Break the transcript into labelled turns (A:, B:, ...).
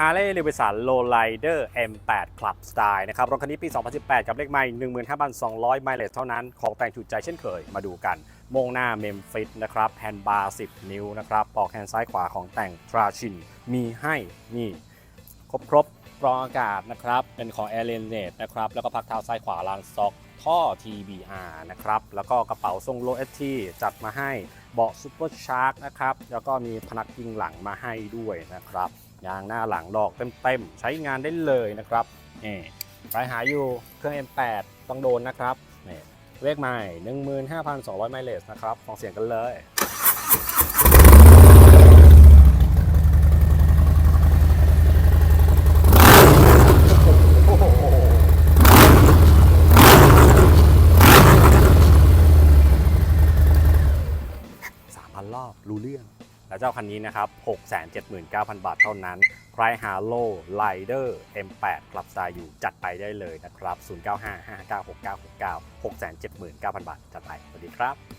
A: Harley Davidson Lowrider M8 Club Style นะครับ รถคันนี้ปี 2018 กับเลขไม่15,200 ไมล์เลสเท่านั้น ของแต่งถูกใจเช่นเคย มาดูกันโมงหน้าเมมฟิตนะครับแฮนด์บาร์ 10 นิ้วนะครับปอกแฮนด์ซ้ายขวาของแต่งทราชิน มีให้นี่ ครบครบกรองอากาศนะครับ เป็นของ a i r l a n e t นะครับ แล้วก็พักเท้าซ้ายขวาลานสต็อกท่อ TBR นะครับ แล้วก็กระเป๋าทรงโลเอทีจัดมาให้เบาะซูเปอร์ชาร์กนะครับ แล้วก็มีพนักพิงหลังมาให้ด้วยนะครับยางหน้าหลังดอกเต็มๆ ใช้งานได้เลยนะครับนี่ใครหาอยู่เครื่อง M8 ต้องโดนนะครับนี่เลขใหม่ 15,200 ไมล์เลสนะครับ ฟังเสียงกันเลย 3,000 รอบ รู้เรื่อง และเจ้าคันนี้นะครับ 679,000 บาทเท่านั้น ใครหาโลไลเดอร์ M8 กลับสไตล์อยู่จัดไปได้เลยนะครับ 0955596969 679,000 บาทจัดไปสวัสดีครับ